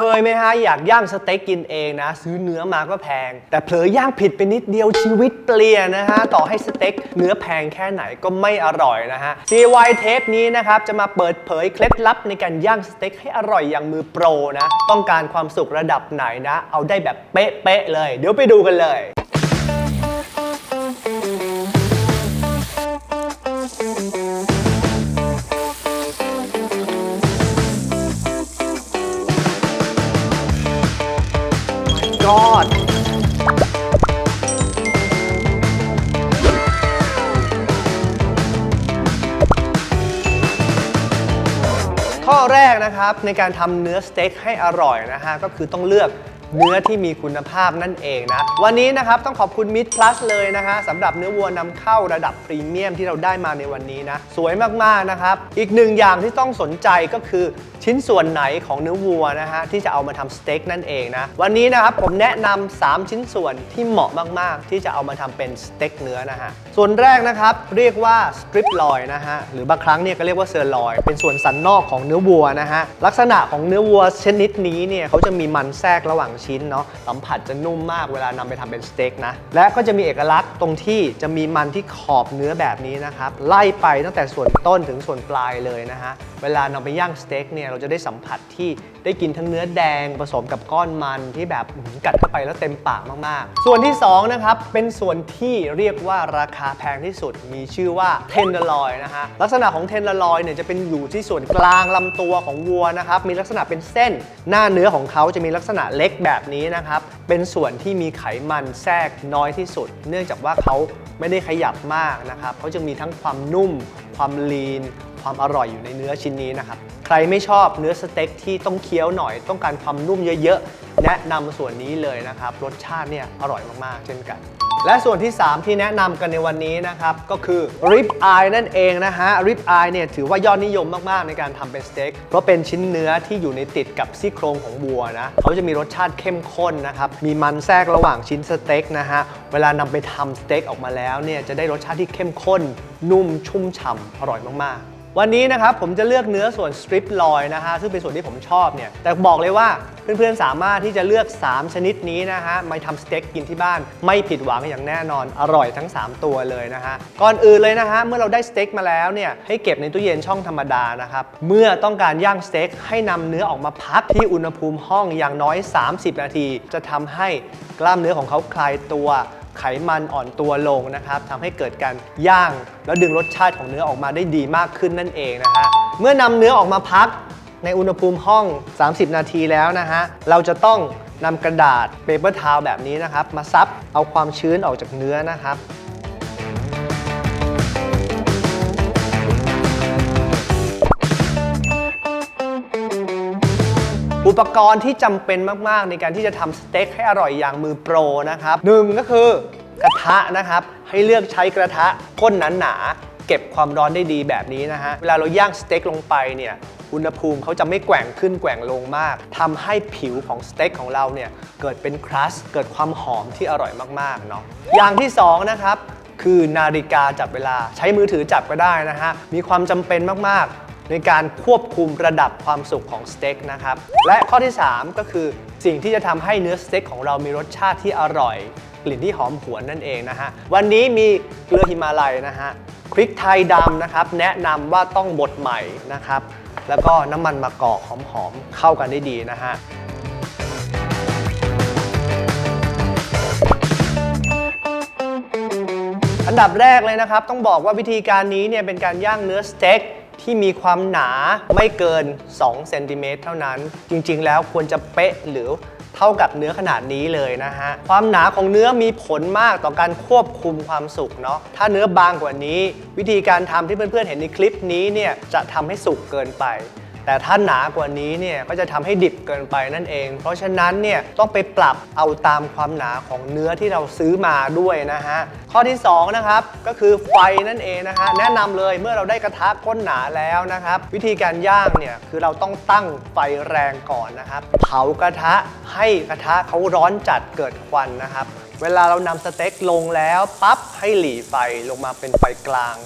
เคยไหมฮะอยากย่างสเต็กกินเองนะ ซื้อเนื้อมาก็แพง แต่เผลอย่างผิดไปนิดเดียวชีวิตเปลี่ยนนะฮะ ต่อให้สเต็กเนื้อแพงแค่ไหนก็ไม่อร่อยนะฮะ DIY เทปนี้นะครับ จะมาเปิดเผยเคล็ดลับในการย่างสเต็กให้อร่อยอย่างมือโปรนะ ต้องการความสุขระดับไหนนะ เอาได้แบบเป๊ะๆเลย เดี๋ยวไปดูกันเลย แรกนะครับในการทำเนื้อสเต็กให้อร่อยนะฮะก็คือต้องเลือก เนื้อที่มีคุณภาพนั่นเองนะ วันนี้นะครับต้องขอบคุณมิตร plus เลยนะฮะสำหรับเนื้อวัวนำเข้าระดับพรีเมียมที่เราได้มาในวันนี้นะ สวยมากๆนะครับ อีกหนึ่งอย่างที่ต้องสนใจก็คือชิ้นส่วนไหนของเนื้อวัวนะฮะที่จะเอามาทำสเต็กนั่นเองนะ วันนี้นะครับผมแนะนำ3ชิ้นส่วนที่เหมาะมากๆ ที่จะเอามาทำเป็นสเต็กเนื้อนะฮะส่วนแรกนะครับเรียกว่าสตริปลอยนะฮะหรือบางครั้งเนี่ยก็เรียกว่าเซอร์ลอย เป็นส่วนสันนอกของเนื้อวัวนะฮะลักษณะของเนื้อวัวชนิดนี้เนี่ยเขาจะมีมันแทรกระหว่างชิ้นเนาะสัมผัสจะนุ่มมากเวลานำไปทำเป็นสเต็กนะ และก็จะมีเอกลักษณ์ตรงที่จะมีมันที่ขอบเนื้อแบบนี้นะครับ ไล่ไปตั้งแต่ส่วนต้นถึงส่วนปลายเลยนะฮะเวลานำไปย่างสเต็กเนี่ยเราจะได้สัมผัสที่ได้กินทั้งเนื้อแดงผสมกับก้อนมันที่แบบกัดเข้าไปแล้วเต็มปากมากๆ ส่วนที่สองนะครับเป็นส่วนที่เรียกว่าราคาแพงที่สุด มีชื่อว่าเทนเดอร์ลอยนะฮะลักษณะของเทนเดอร์ลอยเนี่ยจะเป็นอยู่ที่ส่วนกลางลำตัวของวัวนะครับมีลักษณะเป็นเส้น หน้าเนื้อของเขาจะมีลักษณะเล็กแบบนี้นะครับเป็นส่วนที่มีไขมันแทรกน้อยที่สุด เนื่องจากว่าเขาไม่ได้ขยับมากนะครับเขาจะมีทั้งความนุ่ม ความลีน ความอร่อยอยู่ในเนื้อชิ้นนี้นะครับ ใครไม่ชอบเนื้อสเต็กที่ต้องเคี้ยวหน่อย ต้องการความนุ่มเยอะๆ แนะนำส่วนนี้เลยนะครับ รสชาติเนี่ยอร่อยมากๆ เช่นกัน และส่วนที่ 3 ที่แนะนำกันในวันนี้นะครับ ก็คือ rib eye นั่นเองนะฮะ rib eye เนี่ยถือว่ายอดนิยมมาก ๆ ในการทำเป็นสเต็กเพราะเป็นชิ้นเนื้อที่อยู่ในติดกับซี่โครงของวัวนะเขาจะมีรสชาติเข้มข้นนะครับ มีมันแทรกระหว่างชิ้นสเต็กนะฮะเวลานำไปทำสเต็กออกมาแล้วเนี่ยจะได้รสชาติที่เข้มข้น นุ่มชุ่มฉ่ำอร่อยมาก ๆ วันนี้นะครับผมจะเลือกเนื้อส่วนสตริปลอยนะฮะซึ่งเป็นส่วนที่ผมชอบเนี่ยแต่บอกเลยว่าเพื่อนๆสามารถที่จะเลือก 3 ชนิดนี้นะฮะมาทำสเต็กกินที่บ้าน ไม่ผิดหวังอย่างแน่นอนอร่อยทั้ง 3 ตัวเลยนะฮะก่อนอื่นเลยนะฮะเมื่อเราได้สเต็กมาแล้วเนี่ยให้เก็บในตู้เย็นช่องธรรมดานะครับเมื่อต้องการย่างสเต็กให้นำเนื้อออกมาพักที่อุณหภูมิห้องอย่างน้อย 30 นาที จะทำให้กล้ามเนื้อของเขาคลายตัว ไขมันอ่อนตัวลงนะครับทำให้เกิดการย่าง แล้วดึงรสชาติของเนื้อออกมาได้ดีมากขึ้นนั่นเองนะฮะเมื่อนำเนื้อออกมาพักในอุณหภูมิห้อง 30 นาทีแล้วนะฮะ เราจะต้องนำกระดาษเปเปอร์ทาวแบบนี้นะครับ มาซับเอาความชื้นออกจากเนื้อนะครับ อุปกรณ์ที่จำเป็นมาก ๆ ในการที่จะทำสเต็กให้อร่อยอย่างมือโปรนะครับหนึ่งก็คือกระทะนะครับ ให้เลือกใช้กระทะก้นหนาๆเก็บความร้อนได้ดีแบบนี้นะฮะ เวลาเราย่างสเต็กลงไปเนี่ย อุณหภูมิเขาจะไม่แกว่งขึ้นแกว่งลงมากทำให้ผิวของสเต็กของเราเนี่ยเกิดเป็นครัสเกิดความหอมที่อร่อยมากๆเนาะอย่างที่สองนะครับ คือนาฬิกาจับเวลาใช้มือถือจับก็ได้นะฮะ มีความจำเป็นมากๆ ในการควบคุมระดับความสุกของสเต็กนะครับ และข้อที่ 3 ก็คือสิ่งที่จะทำให้เนื้อสเต็กของเรามีรสชาติที่อร่อย กลิ่นที่หอมหวนนั่นเองนะฮะ วันนี้มีเกลือหิมาลัยนะฮะพริกไทยดำนะครับ แนะนำว่าต้องบดใหม่นะครับ แล้วก็น้ำมันมะกอกหอมๆเข้ากันได้ดีนะฮะอันดับแรกเลยนะครับ ต้องบอกว่าวิธีการนี้เนี่ยเป็นการย่างเนื้อสเต็ก ที่มีความหนาไม่เกิน2เซนติเมตรเท่านั้น จริงๆ แล้วควรจะเป๊ะหรือเท่ากับเนื้อขนาดนี้เลยนะฮะ ความหนาของเนื้อมีผลมากต่อการควบคุมความสุกเนาะ ถ้าเนื้อบางกว่านี้ วิธีการทำที่เพื่อนๆเห็นในคลิปนี้เนี่ยจะทำให้สุกเกินไป แต่ถ้าหนากว่านี้เนี่ยก็จะทำให้ดิบเกินไปนั่นเอง เพราะฉะนั้นเนี่ยต้องไปปรับเอาตามความหนาของเนื้อที่เราซื้อมาด้วยนะฮะ ข้อที่ 2 นะครับ ก็คือไฟนั่นเองนะฮะ แนะนำเลยเมื่อเราได้กระทะก้นหนาแล้วนะครับ วิธีการย่างเนี่ยคือเราต้องตั้งไฟแรงก่อนนะครับ เผากระทะให้กระทะเขาร้อนจัดเกิดควันนะครับ เวลาเรานำสเต็กลงแล้วปั๊บให้หลีไฟลงมาเป็นไฟกลาง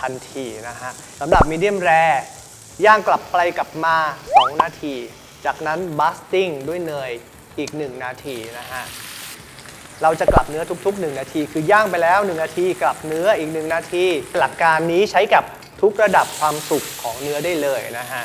ทันทีนะฮะสำหรับมีเดียมแร ย่างกลับไปกลับมา 2 นาที จากนั้นบัสติ้งด้วยเนยอีก 1 นาทีนะฮะ เราจะกลับเนื้อทุก ๆ 1 นาที คือย่างไปแล้ว 1 นาที กลับเนื้ออีก 1 นาที หลักการนี้ใช้กับทุกระดับความสุกของเนื้อได้เลยนะฮะ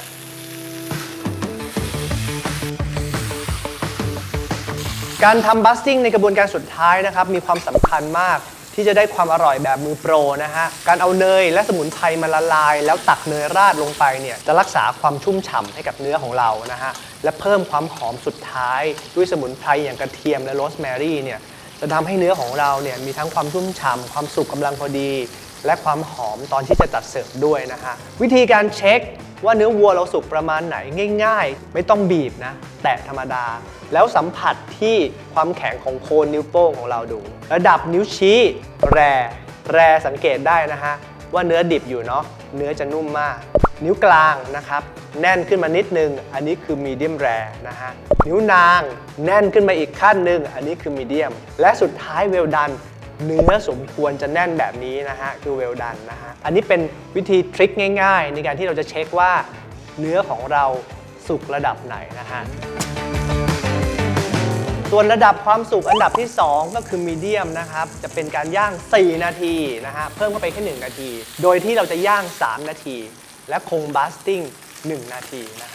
การทำบัสติ้งในกระบวนการสุดท้ายนะครับ มีความสำคัญมาก ที่จะได้ความอร่อยแบบมือโปรนะฮะ การเอาเนยและสมุนไพรมาละลาย แล้วตักเนยราดลงไปเนี่ยจะรักษาความชุ่มฉ่ำให้กับเนื้อของเรานะฮะ และเพิ่มความหอมสุดท้ายด้วยสมุนไพรอย่างกระเทียมและโรสแมรี่เนี่ยจะทำให้เนื้อของเราเนี่ยมีทั้งความชุ่มฉ่ำความสุกกำลังพอดี และความหอมตอนที่จะตัดเสิร์ฟด้วยนะฮะวิธีการเช็คว่าเนื้อวัวเราสุกประมาณไหนง่าย ๆ ไม่ต้องบีบนะ แตะธรรมดา แล้วสัมผัสที่ความแข็งของโคนนิ้วโป้งของเราดู ระดับนิ้วชี้แรแรสังเกตได้นะฮะว่าเนื้อดิบอยู่เนาะเนื้อจะนุ่มมาก นิ้วกลางนะครับ แน่นขึ้นมานิดนึง อันนี้คือมีเดียมแรนะฮะนิ้วนาง แน่นขึ้นมาอีกขั้นหนึ่งอันนี้คือมีเดียม และสุดท้ายเวลดัน เนื้อสมควรจะแน่นแบบนี้นะฮะคือเวลดันนะฮะอันนี้เป็นวิธีทริคง่าย ๆ ในการที่เราจะเช็คว่าเนื้อของเราสุกระดับไหนนะฮะส่วนระดับความสุกอันดับที่ 2 ก็คือมีเดียมนะครับ จะเป็นการย่าง 4 นาทีนะฮะเพิ่มเข้าไปแค่1นาที โดยที่เราจะย่าง 3 นาที และคงบาสติ้ง 1 นาทีนะฮะ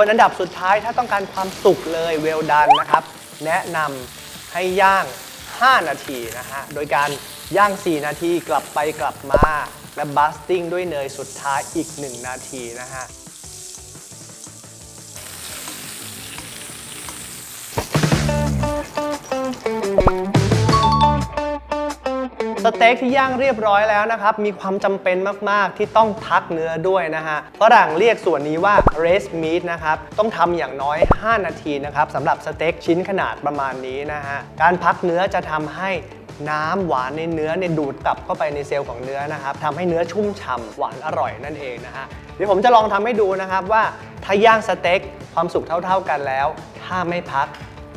ส่วนอันดับสุดท้ายถ้าต้องการความสุกเลยเวลดันนะครับ แนะนำให้ย่าง 5 นาทีนะฮะ โดยการย่าง 4 นาทีกลับไปกลับมา และบัสติ้งด้วยเนยสุดท้ายอีก 1 นาทีนะฮะส เต็กที่ย่างเรียบร้อยแล้วนะครับ มีความจำเป็นมาก ๆ ที่ต้องพักเนื้อด้วยนะฮะฝรั่งเรียกส่วนนี้ว่า rest meat นะครับ ต้องทำอย่างน้อย 5 นาทีนะครับสำหรับสเต็กชิ้นขนาดประมาณนี้นะฮะ การพักเนื้อจะทำให้น้ำหวานในเนื้อเนี่ยดูดกลับเข้าไปในเซลล์ของเนื้อนะครับทำให้เนื้อชุ่มฉ่ำหวานอร่อยนั่นเองนะฮะเดี๋ยวผมจะลองทำให้ดูนะครับว่าถ้าย่างสเต็กความสุกเท่า ๆกันแล้ว ถ้าไม่พัก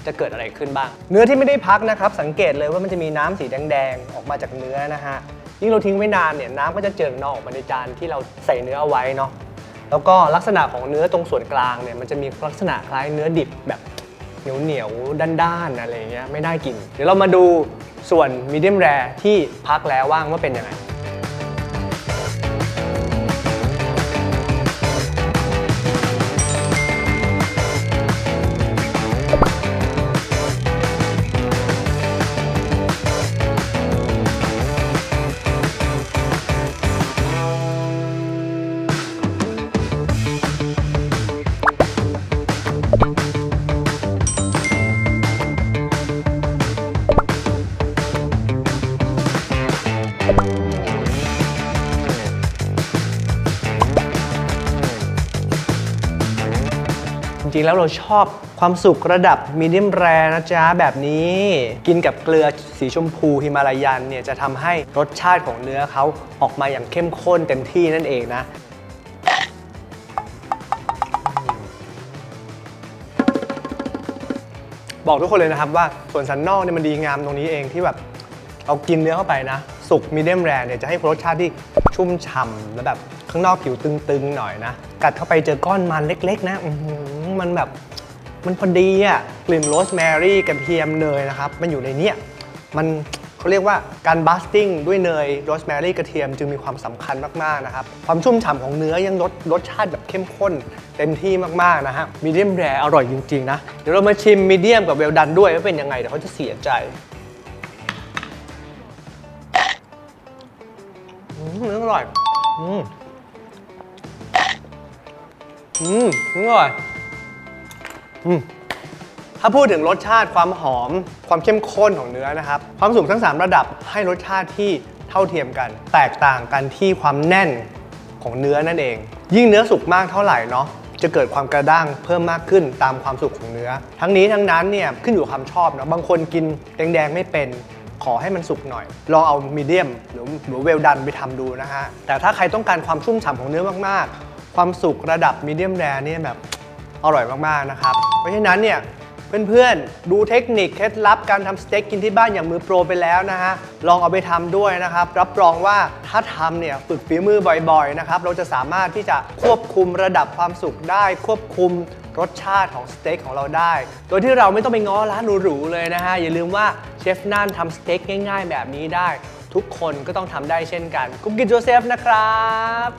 จะเกิดอะไรขึ้นบ้าง เนื้อที่ไม่ได้พักนะครับ สังเกตเลยว่ามันจะมีน้ำสีแดงๆออกมาจากเนื้อนะฮะยิ่งเราทิ้งไว้นานเนี่ยน้ำก็จะเจิ่งนองออกมาในจานที่เราใส่เนื้อเอาไว้เนาะแล้วก็ลักษณะของเนื้อตรงส่วนกลางเนี่ยมันจะมีลักษณะคล้ายเนื้อดิบแบบเหนียวเหนียวด้านๆอะไรอย่างเงี้ยไม่น่ากิน เดี๋ยวเรามาดูส่วนมีเดียมแรที่พักแล้วว่างว่าเป็นยังไง ริงๆแล้วเราชอบความสุกระดับมีเดียมแรนะจ๊ะแบบนี้ กินกับเกลือสีชมพูฮิมาลายันเนี่ยจะทำให้รสชาติของเนื้อเขาออกมาอย่างเข้มข้นเต็มที่นั่นเองนะบอกทุกคนเลยนะครับว่าส่วนสันนอกเนี่ยมันดีงามตรงนี้เองที่แบบเรากินเนื้อเข้าไปนะ สุกมีเดียมแรเนี่ยจะให้รสชาติที่ชุ่มฉ่ำแล้วแบบข้างนอกผิวตึงๆหน่อยนะ กัดเข้าไปเจอก้อนมันเล็ก ๆ นะอื มันแบบมันพอดีอะกลิ่นโรสแมรี่กระเทียมเนยนะครับ มันอยู่ในเนี้ยมันเขาเรียกว่าการบัสติ้งด้วยเนยโรสแมรี่กระเทียมจึงมีความสำคัญมาก ๆ นะครับ ความชุ่มฉ่ำของเนื้อยังรสรสชาติแบบเข้มข้น เต็มที่มาก ๆ นะฮะมีเดียมแรอร่อยจริง ๆ นะ เดี๋ยวเรามาชิมมีเดียมกับเวลดันด้วยว่าเป็นยังไง เดี๋ยวเขาจะเสียใจอืมเนื้ออร่อย อืม อืมเนื้อร่อย ถ้าพูดถึงรสชาติความหอม ความเข้มข้นของเนื้อนะครับ ความสุกทั้ง 3 ระดับให้รสชาติที่เท่าเทียมกัน แตกต่างกันที่ความแน่นของเนื้อนั่นเอง ยิ่งเนื้อสุกมากเท่าไหร่เนาะจะเกิดความกระด้างเพิ่มมากขึ้นตามความสุขของเนื้อ ทั้งนี้ทั้งนั้นเนี่ยขึ้นอยู่ความชอบเนาะบางคนกินแดงๆไม่เป็นขอให้มันสุกหน่อย ลองเอามีเดียมหรือหรือเวลดันไปทำดูนะฮะ แต่ถ้าใครต้องการความชุ่มฉ่ำของเนื้อมากๆ ความสุกระดับมีเดียมแรเนี่ยแบบ อร่อยมากๆนะครับ เพราะฉะนั้นเนี่ยเพื่อนๆ ดูเทคนิคเคล็ดลับการทำสเต็กกินที่บ้านอย่างมือโปรไปแล้วนะฮะ ลองเอาไปทำด้วยนะครับ รับรองว่าถ้าทำเนี่ยฝึกฝีมือบ่อยๆนะครับ เราจะสามารถที่จะควบคุมระดับความสุขได้ ควบคุมรสชาติของสเต็กของเราได้ โดยที่เราไม่ต้องไปง้อร้านหรูๆเลยนะฮะ อย่าลืมว่าเชฟน่านทำสเต็กง่ายๆ แบบนี้ได้ ทุกคนก็ต้องทำได้เช่นกันกุ๊กกินโจเซฟนะครับ